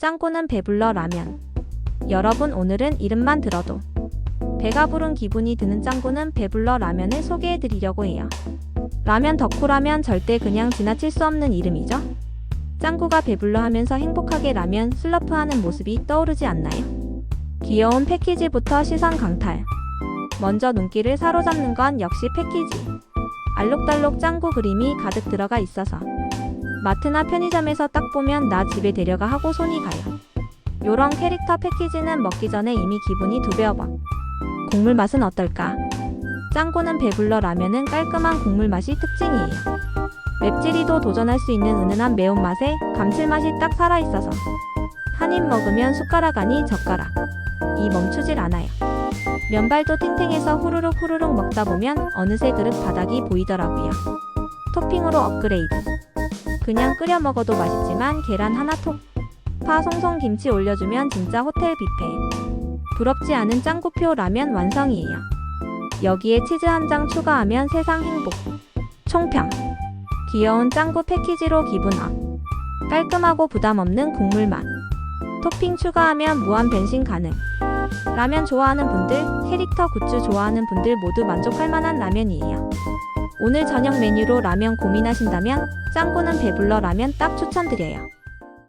짱구는 배불러 라면. 여러분 오늘은 이름만 들어도 배가 부른 기분이 드는 짱구는 배불러 라면을 소개해 드리려고 해요. 라면 덕후라면 절대 그냥 지나칠 수 없는 이름이죠. 짱구가 배불러 하면서 행복하게 라면 슬러프 하는 모습이 떠오르지 않나요? 귀여운 패키지부터 시선 강탈. 먼저 눈길을 사로잡는 건 역시 패키지. 알록달록 짱구 그림이 가득 들어가 있어서 마트나 편의점에서 딱 보면 나 집에 데려가 하고 손이 가요. 요런 캐릭터 패키지는 먹기 전에 이미 기분이 두 배어봐. 국물 맛은 어떨까? 짱구는 배불러 라면은 깔끔한 국물 맛이 특징이에요. 맵찔이도 도전할 수 있는 은은한 매운맛에 감칠맛이 딱 살아있어서 한 입 먹으면 숟가락 아니 젓가락. 이 멈추질 않아요. 면발도 탱탱해서 후루룩 후루룩 먹다 보면 어느새 그릇 바닥이 보이더라고요. 토핑으로 업그레이드. 그냥 끓여 먹어도 맛있지만 계란 하나 톡. 파 송송 김치 올려주면 진짜 호텔 뷔페. 부럽지 않은 짱구표 라면 완성이에요. 여기에 치즈 한 장 추가하면 세상 행복. 총평. 귀여운 짱구 패키지로 기분 업. 깔끔하고 부담 없는 국물 맛. 토핑 추가하면 무한 변신 가능. 라면 좋아하는 분들, 캐릭터 굿즈 좋아하는 분들 모두 만족할 만한 라면이에요. 오늘 저녁 메뉴로 라면 고민하신다면 짱구는 배불러 라면 딱 추천드려요.